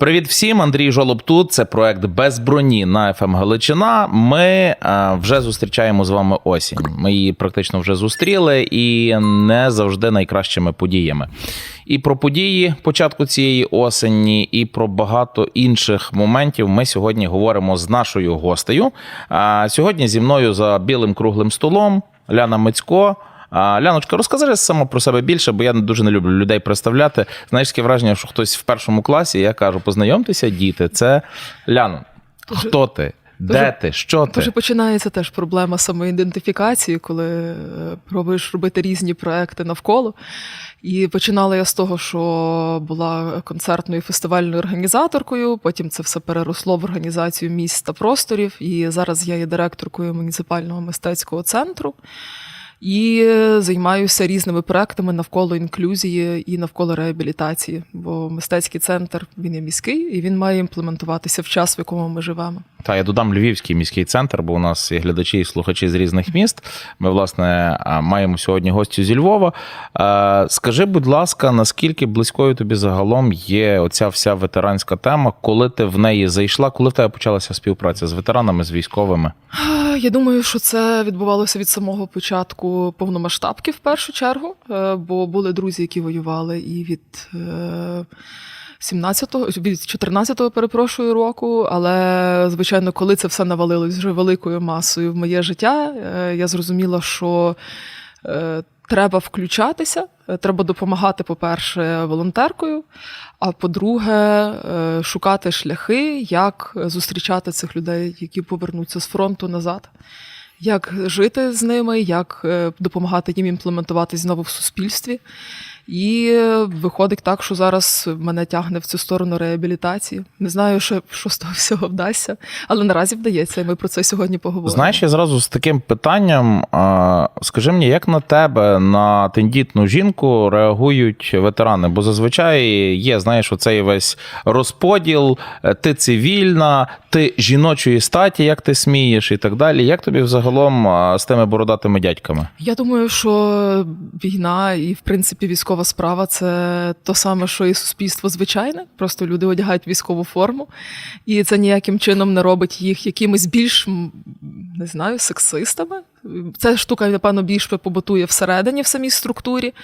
Привіт всім, Андрій Жолоб тут. Це проект без броні на ФМ Галичина. Ми е, вже зустрічаємо з вами осінь. Ми її практично вже зустріли і не завжди найкращими подіями. І про події початку цієї осені, і про багато інших моментів ми сьогодні говоримо з нашою гостею. Сьогодні зі мною за білим круглим столом Ляна Мицько. А, Ляночка, розкажи сама про себе більше, бо я дуже не люблю людей представляти. Знаєш, таке враження, що хтось в першому класі, я кажу, познайомтеся, діти. Це Ляно. Дуже- Хто ти? Де дуже- ти? Що ти? Дуже починається теж проблема самоідентифікації, коли е, пробуєш робити різні проекти навколо. І починала я з того, що була концертною фестивальною організаторкою. Потім це все переросло в організацію місць та просторів. І зараз я є директоркою муніципального мистецького центру. І займаюся різними проектами навколо інклюзії і навколо реабілітації. Бо мистецький центр він є міський і він має імплементуватися в час, в якому ми живемо. Та я додам Львівський міський центр, бо у нас є глядачі і слухачі з різних міст. Ми, власне, маємо сьогодні гостю зі Львова. Е, Скажи, будь ласка, наскільки близькою тобі загалом є оця вся ветеранська тема, коли ти в неї зайшла, коли в тебе почалася співпраця з ветеранами, з військовими? Я думаю, що це відбувалося від самого початку повномасштабки в першу чергу, е, бо були друзі, які воювали і від. е, 17-го, від 14-го, перепрошую, року, але звичайно, коли це все навалилось вже великою масою в моє життя, е, я зрозуміла, що е, треба включатися, е, треба допомагати, по-перше, волонтеркою, а по-друге, е, шукати шляхи, як зустрічати цих людей, які повернуться з фронту назад. Як жити з ними, як е, допомагати їм імплементуватись знову в суспільстві. І е, виходить так, що зараз мене тягне в цю сторону реабілітації. Не знаю, що, що з того всього вдасться, але наразі вдається, і ми про це сьогодні поговоримо. Знаєш, я зразу з таким питанням. Скажи мені, як на тебе, на тендітну жінку реагують ветерани? Бо зазвичай є, знаєш, оцей весь розподіл, е, ти цивільна, ти жіночої статі, як ти смієш, і так далі. Як тобі взагалом з тими бородатими дядьками? Я думаю, що війна і, в принципі, військова справа це то саме, що і суспільство звичайне. Просто люди одягають військову форму, і це ніяким чином не робить їх якимись більш не знаю, сексистами. Ця штука, напевно, більш побутує всередині в самій структурі.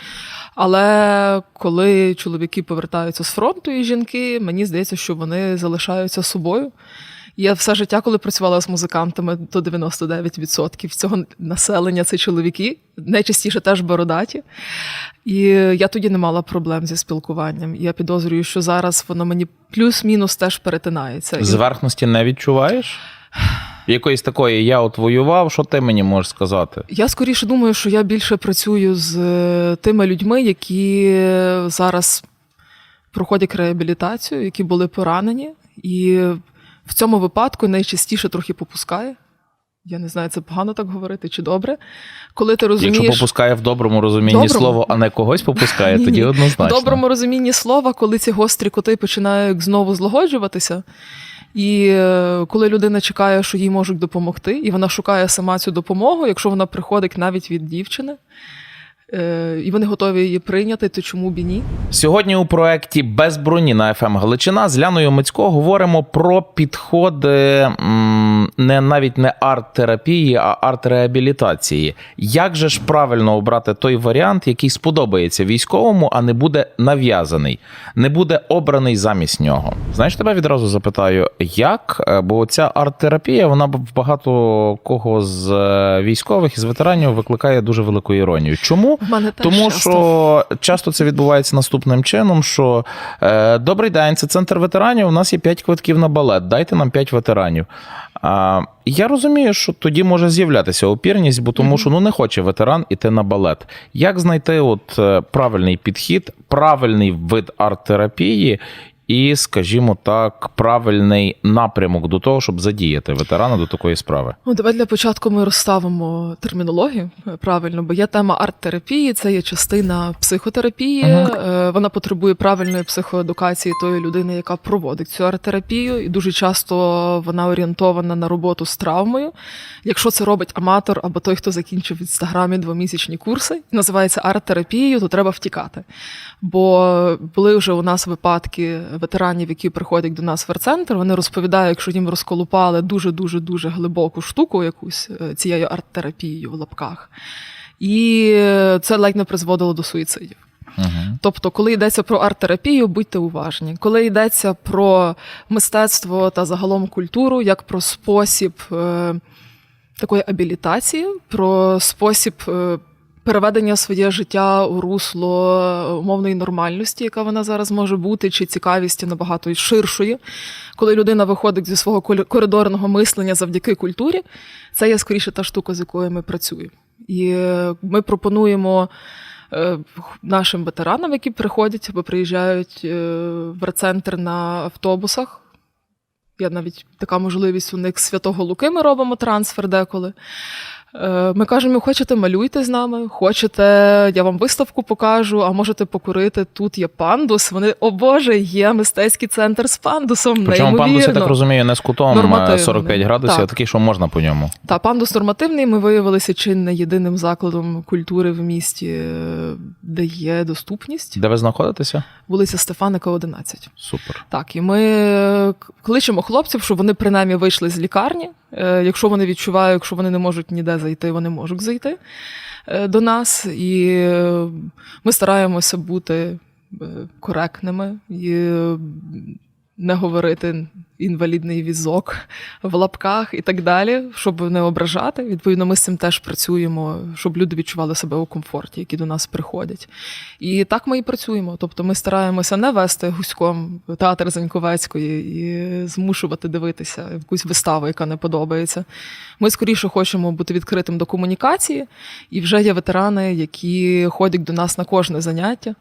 Але коли чоловіки повертаються з фронту і жінки, мені здається, що вони залишаються собою. Я все життя, коли працювала з музикантами, то 99% цього населення це чоловіки, найчастіше теж бородаті. І я тоді не мала проблем зі спілкуванням. Я підозрюю, що зараз воно мені плюс-мінус теж перетинається. Зверхності не відчуваєш? Якоїсь такої, я от воював, що ти мені можеш сказати? Я скоріше думаю, що я більше працюю з е, тими людьми, які зараз проходять реабілітацію, які були поранені, і в цьому випадку найчастіше трохи попускає. Я не знаю, це погано так говорити чи добре. Коли ти розумієш, Якщо попускає в доброму розумінні Доброму? слово, а не когось попускає, тоді в доброму розумінні слова, коли ці гострі коти починають знову злагоджуватися. І е, коли людина чекає, що їй можуть допомогти, і вона шукає сама цю допомогу, якщо вона приходить навіть від дівчини, і вони готові її прийняти, то чому б і ні? Сьогодні у проєкті Без броні на ФМ Галичина з Ляною Мицько говоримо про підходи не навіть не арт-терапії, а арт-реабілітації. Як же ж правильно обрати той варіант, який сподобається військовому, а не буде нав'язаний, не буде обраний замість нього? Знаєш, тебе відразу запитаю, як? Е, Бо ця арт-терапія, вона в багато кого з е, військових і з ветеранів викликає дуже велику іронію. Чому? Мене Тому часто. що часто це відбувається наступним чином: що е, добрий день, це центр ветеранів. У нас є 5 квитків на балет. Дайте нам 5 ветеранів. А, я розумію, що тоді може з'являтися опірність, бо тому що ну не хоче ветеран іти на балет. Як знайти от е, правильний підхід, правильний вид арт-терапії і, скажімо так, правильний напрямок до того, щоб задіяти ветерана до такої справи? Ну, давай для початку ми розставимо термінологію е, правильно, бо є тема арт-терапії, це є частина психотерапії. Е, Вона потребує правильної психоедукації тої людини, яка проводить цю арт-терапію, і дуже часто вона орієнтована на роботу з травмою. Якщо це робить аматор або той, хто закінчив в інстаграмі двомісячні курси, називається арт-терапією, то треба втікати. Бо були вже у нас випадки ветеранів, які приходять до нас в арт-центр, вони розповідають, якщо їм розколупали дуже дуже дуже глибоку штуку, якусь е, цією арт-терапією в лапках. І це ледь не призводило до суїцидів. Угу. Тобто, коли йдеться про арт-терапію, будьте уважні. Коли йдеться про мистецтво та загалом культуру, як про спосіб е, такої абілітації, про спосіб е, переведення своє життя у русло умовної нормальності, яка вона зараз може бути, чи цікавісті набагато ширшої, коли людина виходить зі свого коридорного мислення завдяки культурі, це є скоріше та штука, з якою ми працюємо. І е, ми пропонуємо е, нашим ветеранам, які приходять або приїжджають е, в рецентр на автобусах. Є навіть така можливість у них з Святого Луки ми робимо трансфер деколи. Е, Ми кажемо, хочете, малюйте з нами, хочете, я вам виставку покажу, а можете покурити. Тут є пандус. Вони, о Боже, є мистецький центр з пандусом. Причому пандус, я так розумію, не з кутом Нормативний. е, 45 градусів, Так. а такий, що можна по ньому. Та пандус нормативний. Ми виявилися чи не єдиним закладом культури в місті, е, де є доступність. Де ви знаходитеся? Вулиця Стефаника, 11. Супер. Так, і ми е, кличемо хлопців, щоб вони принаймні вийшли з лікарні. Е, Якщо вони відчувають, якщо вони не можуть ніде зайти, вони можуть зайти е, до нас. І е, ми стараємося бути коректними і не говорити інвалідний візок в лапках і так далі, щоб не ображати. Відповідно, ми з цим теж працюємо, щоб люди відчували себе у комфорті, які до нас приходять. І так ми і працюємо. Тобто ми стараємося не вести гуськом театр Заньковецької і змушувати дивитися якусь виставу, яка не подобається. Ми скоріше хочемо бути відкритим до комунікації, і вже є ветерани, які ходять до нас на кожне заняття.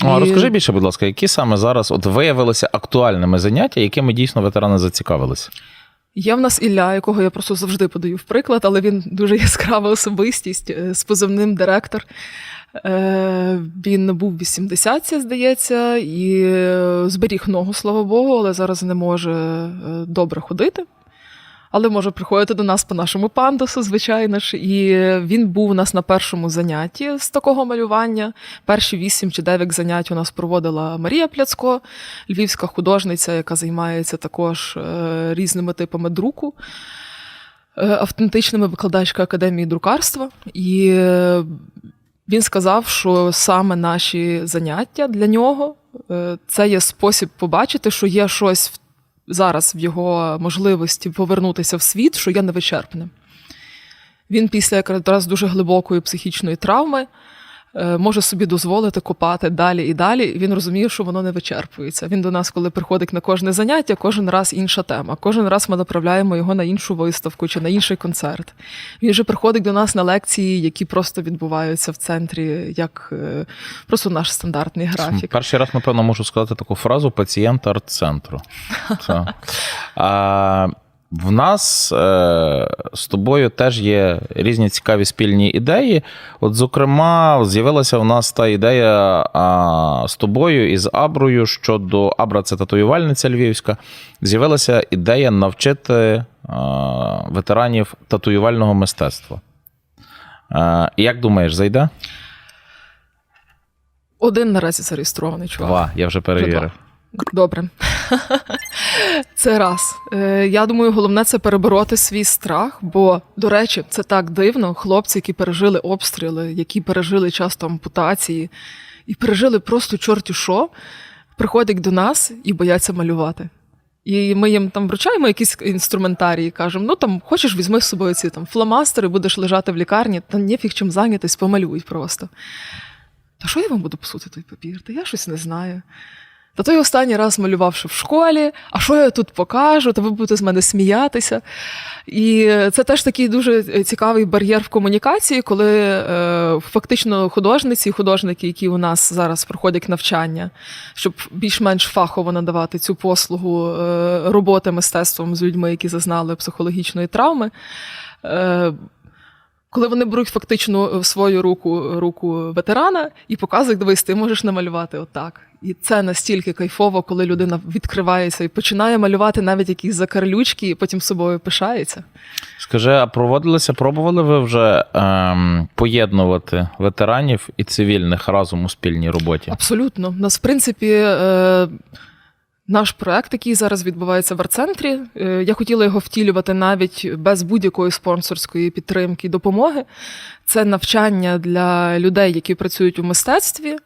А розкажи більше, будь ласка, які саме зараз от виявилися актуальними заняття, якими дійсно ветерани зацікавилися? Є в нас Ілля, якого я просто завжди подаю в приклад, але він дуже яскрава особистість е, з позивним директор. Е, Він був 80 здається, і е, зберіг ногу, слава Богу, але зараз не може добре ходити. Але може приходити до нас по нашому пандусу, звичайно ж. І він був у нас на першому занятті з такого малювання. Перші вісім чи дев'ять занять у нас проводила Марія Пляцко, львівська художниця, яка займається також е, різними типами друку, е, автентичними викладачка академії друкарства. І е, він сказав, що саме наші заняття для нього це є спосіб побачити, що є щось в- зараз в його можливості повернутися в світ, що є невичерпним. Він після якраз дуже глибокої психічної травми може собі дозволити копати далі і далі. Він розуміє, що воно не вичерпується. Він до нас, коли приходить на кожне заняття, кожен раз інша тема. Кожен раз ми направляємо його на іншу виставку чи на інший концерт. Він вже приходить до нас на лекції, які просто відбуваються в центрі, як е, просто наш стандартний графік. Перший раз, напевно, можу сказати таку фразу пацієнт арт-центру. А, в нас е, з тобою теж є різні цікаві спільні ідеї. От, зокрема, з'явилася в нас та ідея а, з тобою і з Аброю щодо Абра це татуювальниця львівська. З'явилася ідея навчити а, ветеранів татуювального мистецтва. Е, як думаєш, зайде? Один наразі зареєстрований чувак. Два, я вже перевірив. Добре. Це раз. Е, Я думаю, головне це перебороти свій страх, бо, до речі, це так дивно. Хлопці, які пережили обстріли, які пережили часто ампутації, і пережили просто чорті що, приходять до нас і бояться малювати. І ми їм там вручаємо якісь інструментарії, кажемо: ну там хочеш, візьми з собою ці там фломастери, будеш лежати в лікарні, та ніфіг чим зайнятись, помалюй просто. Та що я вам буду псути той папір? Та я щось не знаю. Та той останній раз малював ще в школі, а що я тут покажу, та ви будете з мене сміятися. І це теж такий дуже цікавий бар'єр в комунікації, коли е, фактично художниці і художники, які у нас зараз проходять навчання, щоб більш-менш фахово надавати цю послугу е, роботи мистецтвом з людьми, які зазнали психологічної травми. Е, коли вони беруть фактично в свою руку руку ветерана і показують, дивись, ти можеш намалювати отак. І це настільки кайфово, коли людина відкривається і починає малювати навіть якісь закарлючки, і потім собою пишається. Скажи, а проводилися, пробували ви вже ем, поєднувати ветеранів і цивільних разом у спільній роботі? Абсолютно. У нас, в принципі, е, Наш проект, який зараз відбувається в арт-центрі, е, я хотіла його втілювати навіть без будь-якої спонсорської підтримки і допомоги. Це навчання для людей, які працюють у мистецтві,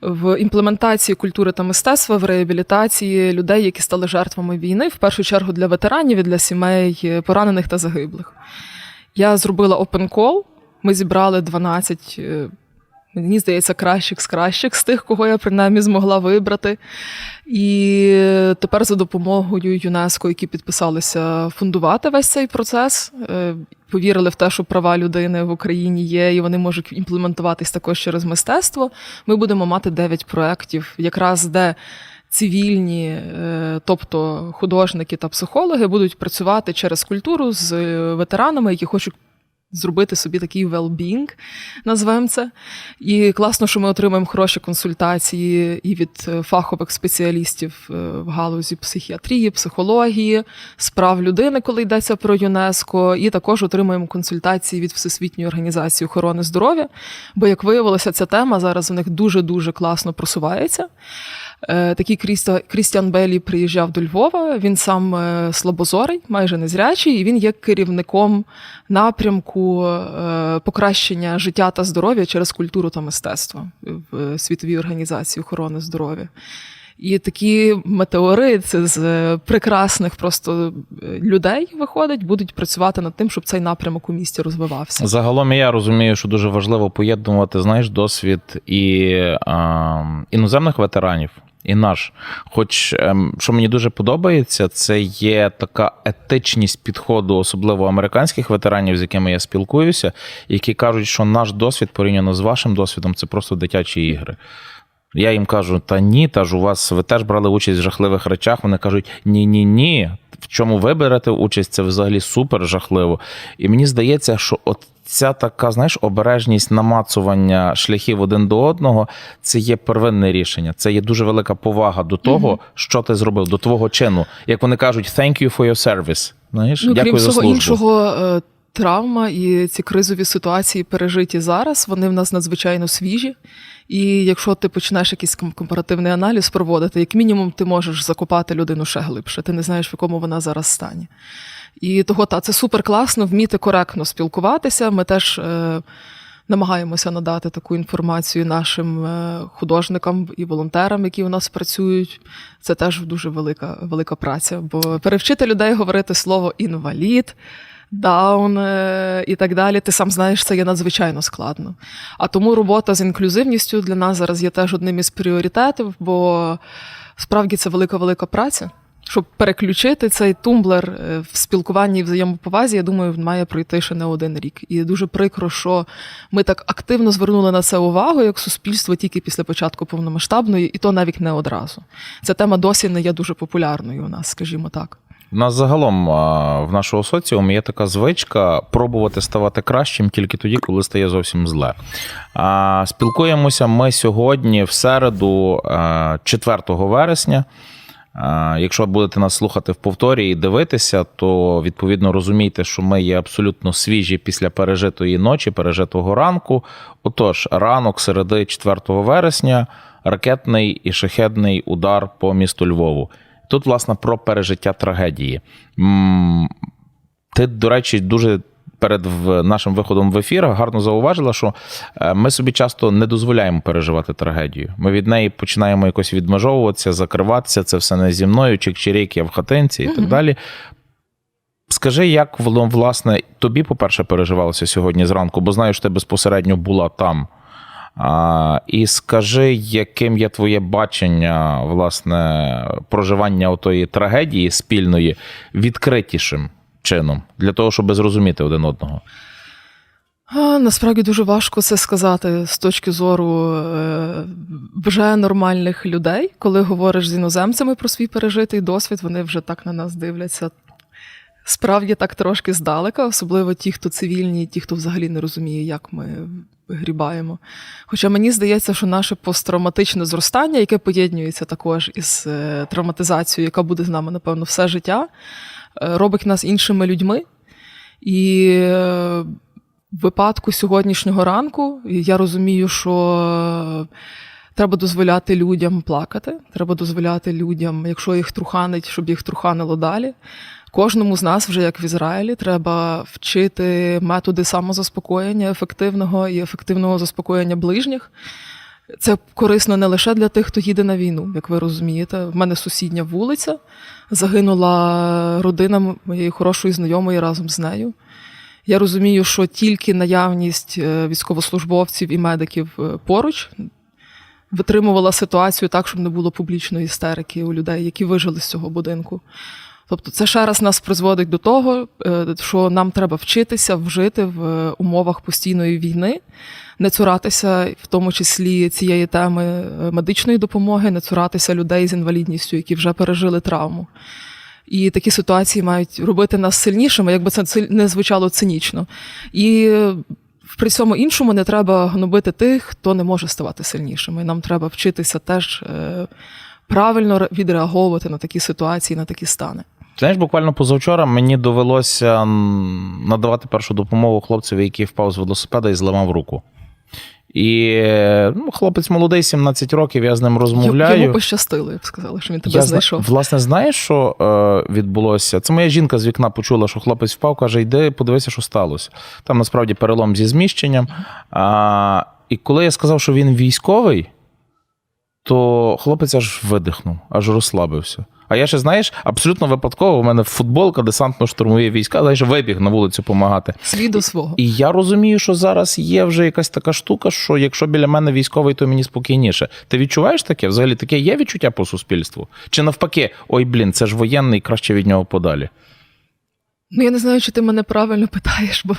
в імплементації культури та мистецтва, в реабілітації людей, які стали жертвами війни, в першу чергу для ветеранів і для сімей е, поранених та загиблих. Я зробила open call, Ми зібрали 12, е, мені здається, кращих з кращих з тих, кого я принаймні змогла вибрати. І тепер за допомогою ЮНЕСКО, які підписалися фундувати весь цей процес, е, повірили в те, що права людини в Україні є, і вони можуть імплементуватись також через мистецтво. Ми будемо мати 9 проєктів, якраз де. Цивільні, е, тобто художники та психологи, будуть працювати через культуру з е, ветеранами, які хочуть зробити собі такий well-being, назвемо це. І класно, що ми отримаємо хороші консультації і від е, фахових спеціалістів е, в галузі психіатрії, психології, справ людини, коли йдеться про ЮНЕСКО, і також отримаємо консультації від Всесвітньої організації охорони здоров'я. Бо, як виявилося, ця тема зараз у них дуже-дуже класно просувається. Е, Такий Крістіан Белі приїжджав до Львова. Він сам е, слабозорий, майже незрячий, і він є керівником напрямку е, покращення життя та здоров'я через культуру та мистецтво в світовій організації охорони здоров'я. І такі метеорити з е, прекрасних просто е, людей виходить, будуть працювати над тим, щоб цей напрямок у місті розвивався. Загалом я розумію, що дуже важливо поєднувати знаєш, досвід і а, іноземних ветеранів. І наш, хоч ем, що мені дуже подобається, це є така етичність підходу, особливо американських ветеранів, з якими я спілкуюся, які кажуть, що наш досвід порівняно з вашим досвідом це просто дитячі ігри. Я їм кажу: та ні, та ж у вас ви теж брали участь в жахливих речах. Вони кажуть: ні, ні, ні. В чому ви берете участь, це взагалі супер жахливо. І мені здається, що от ця така, знаєш, обережність намацування шляхів один до одного це є первинне рішення. Це є дуже велика повага до того, що ти зробив, до твого чину. Як вони кажуть, thank you for your service. Знаєш, Ну, дякую крім за службу. іншого, е, травма і ці кризові ситуації пережиті зараз, вони в нас надзвичайно свіжі. І якщо ти починаєш якийсь компаративний аналіз проводити, як мінімум ти можеш закопати людину ще глибше. Ти не знаєш, в якому вона зараз стані. І того та це супер класно вміти коректно спілкуватися. Ми теж е, намагаємося надати таку інформацію нашим е, художникам і волонтерам, які у нас працюють. Це теж дуже велика, велика праця. Бо перевчити людей говорити слово інвалід. Даун е, і так далі, ти сам знаєш, це є надзвичайно складно. А тому робота з інклюзивністю для нас зараз є теж одним із пріоритетів, бо справді це велика велика праця. Щоб переключити цей тумблер е, в спілкуванні і взаємоповазі, я думаю, має пройти ще не один рік. І дуже прикро, що ми так активно звернули на це увагу як суспільство тільки після початку повномасштабної, і то навіть не одразу. Ця тема досі не є дуже популярною у нас, скажімо так. У нас загалом в нашого соціуму є така звичка пробувати ставати кращим тільки тоді, коли стає зовсім зле. Спілкуємося ми сьогодні, в середу, 4 вересня. Якщо будете нас слухати в повторі і дивитися, то відповідно розумійте, що ми є абсолютно свіжі після пережитої ночі, пережитого ранку. Отож, ранок середи 4 вересня, ракетний і шахедний удар по місту Львову. Тут, власне, про пережиття трагедії. Ти, до речі, дуже перед нашим виходом в ефір гарно зауважила, що е, ми собі часто не дозволяємо переживати трагедію. Ми від неї починаємо якось відмежовуватися, закриватися. Це все не зі мною, чик-чирік, я в хатинці і так Мгм. далі. Скажи, як воно, власне, тобі, по-перше, переживалося сьогодні зранку, бо знаю, що ти безпосередньо була там. І скажи, яким є твоє бачення, власне, проживання отої трагедії спільної відкритішим чином, для того, щоб зрозуміти один одного. Насправді дуже важко це сказати з точки зору е, вже нормальних людей. Коли говориш з іноземцями про свій пережитий досвід, вони вже так на нас дивляться. Справді так трошки здалека, особливо ті, хто цивільні, ті, хто взагалі не розуміє, як ми грібаємо. Хоча мені здається, що наше посттравматичне зростання, яке поєднується також із е, травматизацією, яка буде з нами, напевно, все життя, е, робить нас іншими людьми. І е, в випадку сьогоднішнього ранку я розумію, що Треба дозволяти людям плакати, треба дозволяти людям, якщо їх труханить, щоб їх труханило далі. Кожному з нас, вже як в Ізраїлі, треба вчити методи самозаспокоєння ефективного і ефективного заспокоєння ближніх. Це корисно не лише для тих, хто їде на війну, як ви розумієте. В мене сусідня вулиця, загинула родина моєї хорошої знайомої разом з нею. Я розумію, що тільки наявність е, військовослужбовців і медиків е, поруч витримувала ситуацію так, щоб не було публічної істерики у людей, які вижили з цього будинку. Тобто, це ще раз нас призводить до того, е, що нам треба вчитися вжити в е, умовах постійної війни, не цуратися, в тому числі цієї теми е, медичної допомоги, не цуратися людей з інвалідністю, які вже пережили травму. І такі ситуації мають робити нас сильнішими, якби це не звучало цинічно. І при всьому іншому не треба гнобити тих, хто не може ставати сильнішими. Нам треба вчитися теж правильно ре- відреаговувати на такі ситуації, на такі стани. Знаєш, буквально позавчора мені довелося надавати першу допомогу хлопцеві, який впав з велосипеда і зламав руку. І ну, хлопець молодий, 17 років, я з ним розмовляю. Йому пощастило, я б сказала, що він тебе Я зна- знайшов. Власне, знаєш, що е, відбулося? Це моя жінка з вікна почула, що хлопець впав, каже: йди, подивися, що сталося. Там насправді перелом зі зміщенням. А, і коли я сказав, що він військовий, то хлопець аж видихнув, аж розслабився. А я ще, знаєш, абсолютно випадково, у мене футболка десантно-штурмові війська, знаєш, вибіг на вулицю допомагати. Свій до свого. І я розумію, що зараз є вже якась така штука, що якщо біля мене військовий, то мені спокійніше. Ти відчуваєш таке? Взагалі таке є відчуття по суспільству? Чи навпаки, ой, блін, це ж воєнний, краще від нього подалі? Ну, я не знаю, чи ти мене правильно питаєш, бо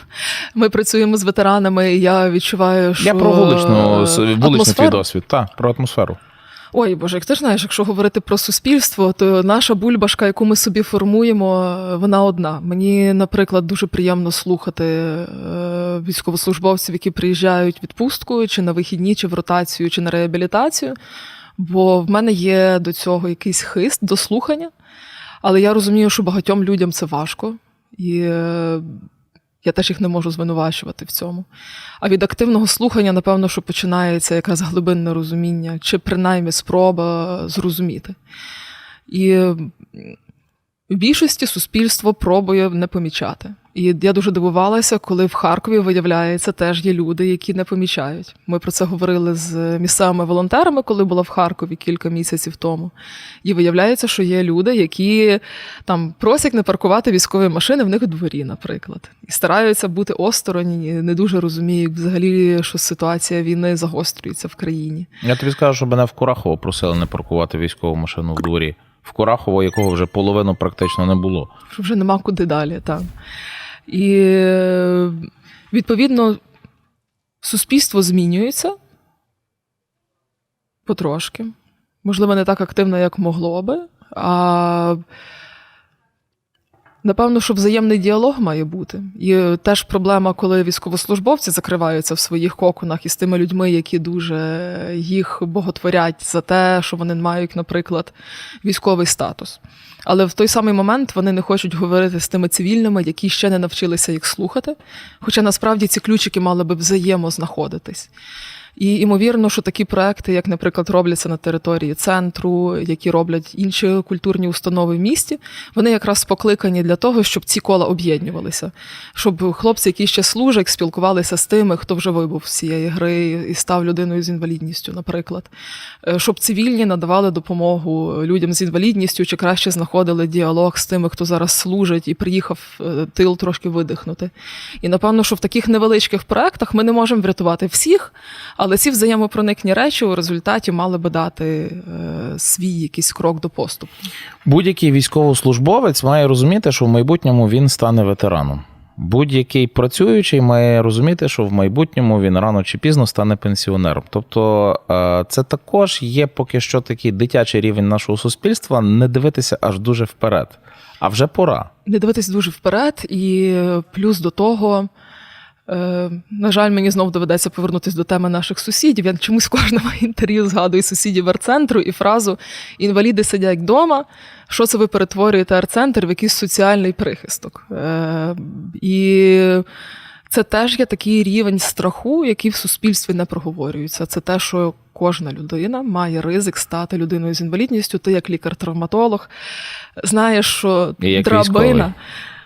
ми працюємо з ветеранами, і я відчуваю, що Я про вуличну, вуличний твій досвід, так, про атмосферу. Ой, Боже, як ти ж знаєш, якщо говорити про суспільство, то наша бульбашка, яку ми собі формуємо, вона одна. Мені, наприклад, дуже приємно слухати е, військовослужбовців, які приїжджають в відпустку, чи на вихідні, чи в ротацію, чи на реабілітацію. Бо в мене є до цього якийсь хист до слухання, але я розумію, що багатьом людям це важко. І е, я теж їх не можу звинувачувати в цьому. А від активного слухання, напевно, що починається якраз глибинне розуміння, чи принаймні спроба зрозуміти. І в більшості суспільство пробує не помічати. І я дуже дивувалася, коли в Харкові виявляється, теж є люди, які не помічають. Ми про це говорили з місцевими волонтерами, коли була в Харкові кілька місяців тому. І виявляється, що є люди, які там просять не паркувати військові машини в них у дворі, наприклад, і стараються бути осторонь, і не дуже розуміють взагалі, що ситуація війни загострюється в країні. Я тобі скажу, що мене в Курахово просили не паркувати військову машину в дворі. В Курахово, якого вже половину практично не було. вже нема куди далі. Так. І відповідно суспільство змінюється потрошки. Можливо, не так активно, як могло би. А напевно, що взаємний діалог має бути. І теж проблема, коли військовослужбовці закриваються в своїх коконах із тими людьми, які дуже їх боготворять за те, що вони мають, наприклад, військовий статус. Але в той самий момент вони не хочуть говорити з тими цивільними, які ще не навчилися їх слухати. Хоча насправді ці ключики мали би взаємознаходитись. І ймовірно, що такі проекти, як, наприклад, робляться на території центру, які роблять інші культурні установи в місті, вони якраз покликані для того, щоб ці кола об'єднувалися, щоб хлопці, які ще служать, спілкувалися з тими, хто вже вибув з цієї гри і став людиною з інвалідністю, наприклад, Е, щоб цивільні надавали допомогу людям з інвалідністю, чи краще знаходили діалог з тими, хто зараз служить і приїхав е, тил трошки видихнути. І напевно, що в таких невеличких проектах ми не можемо врятувати всіх, але ці взаємопроникні речі у результаті мали би дати е, свій якийсь крок до поступу. Будь-який військовослужбовець має розуміти, що в майбутньому він стане ветераном. Будь-який працюючий має розуміти, що в майбутньому він рано чи пізно стане пенсіонером. Тобто е, це також є поки що такий дитячий рівень нашого суспільства не дивитися аж дуже вперед. А вже пора. не дивитись дуже вперед, і плюс до того. Е, на жаль, мені знов доведеться повернутися до теми наших сусідів. Я чомусь в кожному інтерв'ю згадую сусідів арцентру і фразу інваліди сидять вдома. Що це ви перетворюєте арцентр в якийсь соціальний прихисток? Е, і це теж є такий рівень страху, який в суспільстві не проговорюється. Це те, що кожна людина має ризик стати людиною з інвалідністю. Ти як лікар-травматолог знаєш, що як драбина. військовий.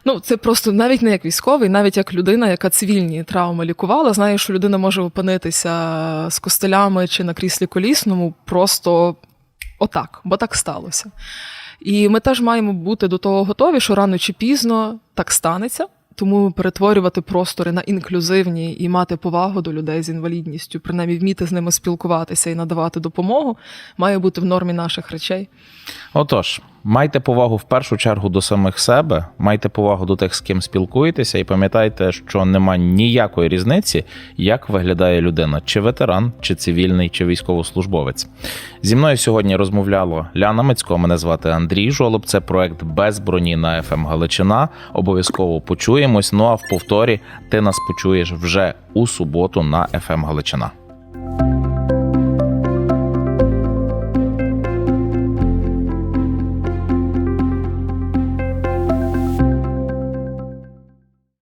Ну, це просто навіть не як військовий, навіть як людина, яка цивільні травми лікувала, знає, що людина може опинитися з костелями чи на кріслі колісному просто отак, бо так сталося. І ми теж маємо бути до того готові, що рано чи пізно так станеться. Тому перетворювати простори на інклюзивні і мати повагу до людей з інвалідністю, принаймні вміти з ними спілкуватися і надавати допомогу, має бути в нормі наших речей. Отож, майте повагу в першу чергу до самих себе, майте повагу до тих, з ким спілкуєтеся, і пам'ятайте, що нема ніякої різниці, як виглядає людина, чи ветеран, чи цивільний, чи військовослужбовець. Зі мною сьогодні розмовляло Ляна Мицько. Мене звати Андрій Жолоб. Це проект без броні на ФМ Галичина. Обов'язково почуємось. Ну а в повторі ти нас почуєш вже у суботу на ФМ Галичина.